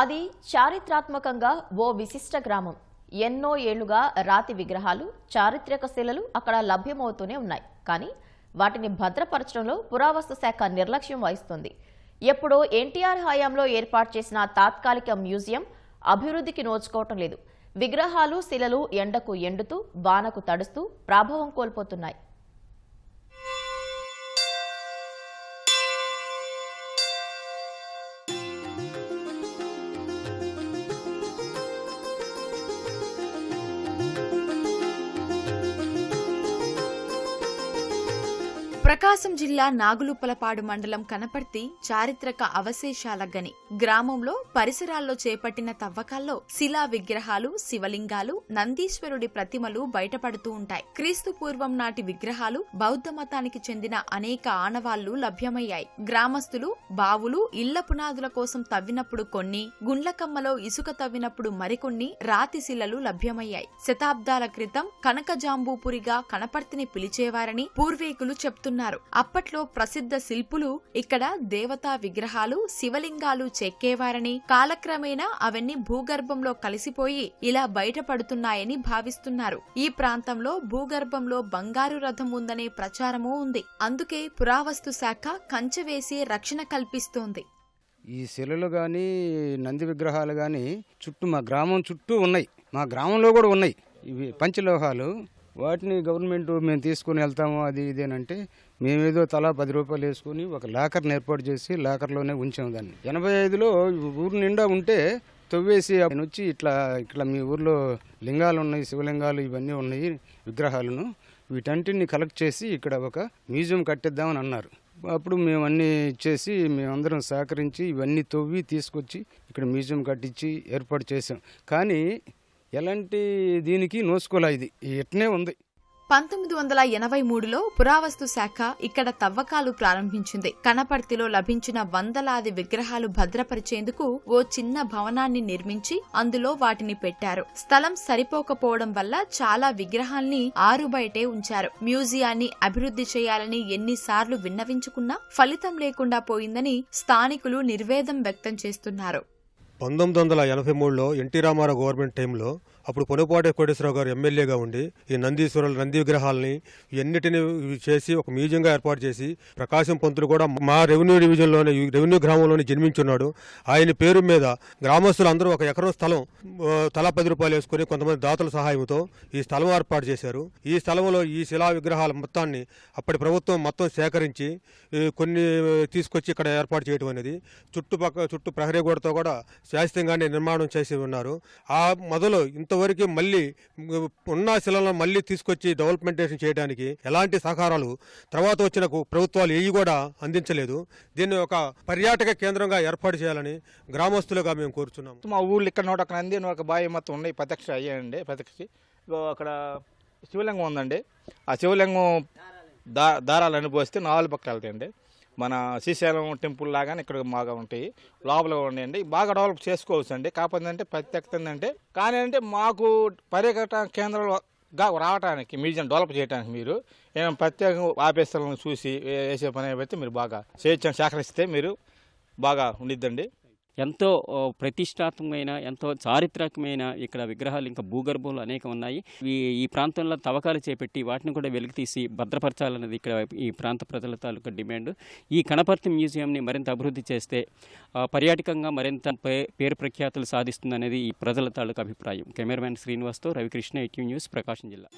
అది చారిత్రాత్మకంగా ఓ విశిష్ట గ్రామం. ఎన్నో ఏళ్ళుగా రాతి విగ్రహాలు చారిత్రక శిలలు అక్కడ లభ్యమవుతూనే ఉన్నాయి. కానీ వాటిని భద్రపరచడంలో పురావస్తు శాఖ నిర్లక్ష్యం వహిస్తుంది. ఎప్పుడో ఎన్టీఆర్ హయాంలో ఏర్పాటు చేసిన తాత్కాలిక మ్యూజియం అభివృద్ధికి నోచుకోవటం లేదు. విగ్రహాలు శిలలు ఎండకు ఎండుతూ వానకు తడుస్తూ ప్రాభవం కోల్పోతున్నాయి. ప్రకాశం జిల్లా నాగులుప్పలపాడు మండలం కనపర్తి చారిత్రక అవశేషాల గని. గ్రామంలో పరిసరాల్లో చేపట్టిన తవ్వకాల్లో శిలా విగ్రహాలు శివలింగాలు నందీశ్వరుడి ప్రతిమలు బయటపడుతూ ఉంటాయి. క్రీస్తు పూర్వం నాటి విగ్రహాలు బౌద్ధ మతానికి చెందిన అనేక ఆనవాళ్ళు లభ్యమయ్యాయి. గ్రామస్తులు బావులు ఇళ్ళ పునాదుల కోసం తవ్వినప్పుడు కొన్ని గుండ్లకమ్మలో ఇసుక తవ్వినప్పుడు మరికొన్ని రాతి శిలలు లభ్యమయ్యాయి. శతాబ్దాల క్రితం కనకజాంబూపురిగా కనపర్తిని పిలిచేవారని పూర్వీకులు చెప్తున్నారు. అప్పట్లో ప్రసిద్ధ శిల్పులు ఇక్కడ దేవతా విగ్రహాలు శివలింగాలు చెక్కేవారని కాలక్రమేణా అవన్నీ భూగర్భంలో కలిసిపోయి ఇలా బయటపడుతున్నాయని భావిస్తున్నారు. ఈ ప్రాంతంలో భూగర్భంలో బంగారు రథం ఉందనే ప్రచారమూ ఉంది. అందుకే పురావస్తు శాఖ కంచె వేసి రక్షణ కల్పిస్తోంది. ఈ శిలలు కానీ నంది విగ్రహాలు కానీ చుట్టూ మా గ్రామం చుట్టూ ఉన్నాయి. మా గ్రామంలో కూడా ఉన్నాయి. ఇవి పంచలోహాలు వాటిని గవర్నమెంట్ మేము తీసుకుని వెళ్తాము అది ఇదేనంటే మేమేదో తలా పది రూపాయలు వేసుకుని ఒక లాకర్ని ఏర్పాటు చేసి లాకర్లోనే ఉంచాము దాన్ని. ఎనభై ఐదులో ఊరు నిండా ఉంటే తవ్వేసి ఆయన వచ్చి ఇట్లా ఇట్లా మీ ఊర్లో లింగాలు ఉన్నాయి శివలింగాలు ఇవన్నీ ఉన్నాయి విగ్రహాలను. వీటన్నిటిని కలెక్ట్ చేసి ఇక్కడ ఒక మ్యూజియం కట్టిద్దామని అన్నారు. అప్పుడు మేము అన్నీ ఇచ్చేసి మేమందరం సహకరించి ఇవన్నీ తవ్వి తీసుకొచ్చి ఇక్కడ మ్యూజియం కట్టించి ఏర్పాటు చేసాం కానీ ఎలాంటి దీనికి నోసుకోలే ఇది? ఎట్నే ఉంది? పంతొమ్మిది వందల ఎనభై మూడులో పురావస్తు శాఖ ఇక్కడ తవ్వకాలు ప్రారంభించింది. కనపర్తిలో లభించిన వందలాది విగ్రహాలు భద్రపరిచేందుకు ఓ చిన్న భవనాన్ని నిర్మించి అందులో వాటిని పెట్టారు. స్థలం సరిపోకపోవడం వల్ల చాలా విగ్రహాల్ని ఆరు బయటే ఉంచారు. మ్యూజియాన్ని అభివృద్ధి చేయాలని ఎన్నిసార్లు విన్నవించుకున్నా ఫలితం లేకుండా పోయిందని స్థానికులు నిర్వేదం వ్యక్తం చేస్తున్నారు. పంతొమ్మిది వందల ఎనభై మూడులో ఎన్టీ రామారావు గవర్నమెంట్ టైంలో అప్పుడు పొనుపాటి కోటేశ్వరరావు గారు ఎమ్మెల్యేగా ఉండి ఈ నందీశ్వరుల నంది విగ్రహాలని ఎన్నిటిని చేసి ఒక మ్యూజియంగా ఏర్పాటు చేసి ప్రకాశం పంతులు కూడా మా రెవెన్యూ డివిజన్లోనే ఈ రెవెన్యూ గ్రామంలోనే జన్మించున్నాడు. ఆయన పేరు మీద గ్రామస్తులు అందరూ ఒక ఎకరం స్థలం తలా పది రూపాయలు వేసుకుని కొంతమంది దాతల సహాయంతో ఈ స్థలం ఏర్పాటు చేశారు. ఈ స్థలంలో ఈ శిలా విగ్రహాల మొత్తాన్ని అప్పటి ప్రభుత్వం మొత్తం సేకరించి కొన్ని తీసుకొచ్చి ఇక్కడ ఏర్పాటు చేయడం అనేది చుట్టుపక్కల చుట్టూ ప్రహరీ గోడతో కూడా శాశ్వతంగానే నిర్మాణం చేసి ఉన్నారు. ఆ మొదలు ఇంత వరకు మళ్ళీ ఉన్న శిలను మళ్ళీ తీసుకొచ్చి డెవలప్మెంటేషన్ చేయడానికి ఎలాంటి సహకారాలు తర్వాత వచ్చిన ప్రభుత్వాలు ఏవి కూడా అందించలేదు. దీన్ని ఒక పర్యాటక కేంద్రంగా ఏర్పాటు చేయాలని గ్రామస్తులుగా మేము కోరుచున్నాము. మా ఊళ్ళో ఇక్కడ నోట అక్కడ నంది ఒక బావి మొత్తం ఉన్నాయి. ప్రత్యక్ష అయ్యాయండి. ప్రత్యక్ష. అక్కడ శివలింగం ఉందండి. ఆ శివలింగం దా దారాలు అనుభవిస్తే నాలుగు పక్కలు వెళ్తాయండి. మన శ్రీశైలం టెంపుల్ లాగానే ఇక్కడ బాగా ఉంటాయి. లోపల ఉన్నాయండి. బాగా డెవలప్ చేసుకోవచ్చు అండి కాకపోతే అంటే ప్రత్యేకత ఏంటంటే కానీ అంటే మాకు పర్యాటక కేంద్రాలుగా రావడానికి మ్యూజియం డెవలప్ చేయడానికి మీరు ఏమైనా ప్రత్యేకంగా ఆఫీసర్లను చూసి వేసే పని అయితే మీరు బాగా స్వేచ్ఛను సేకరిస్తే మీరు బాగా ఉండిద్దండి. ఎంతో ప్రతిష్టాత్మకమైన ఎంతో చారిత్రకమైన ఇక్కడ విగ్రహాలు ఇంకా భూగర్భంలో అనేకం ఉన్నాయి. ఈ ఈ ప్రాంతంలో తవ్వకాలు చేపట్టి వాటిని కూడా వెలికితీసి భద్రపరచాలన్నది ఇక్కడ ఈ ప్రాంత ప్రజల తాలూకా డిమాండ్. ఈ కనపర్తి మ్యూజియంని మరింత అభివృద్ధి చేస్తే పర్యాటకంగా మరింత పే- పేరు ప్రఖ్యాతులు సాధిస్తుందనేది ఈ ప్రజల తాలూకా అభిప్రాయం. కెమెరామెన్ శ్రీనివాస్తో రవికృష్ణ ఎక్యూ న్యూస్ ప్రకాశం జిల్లా.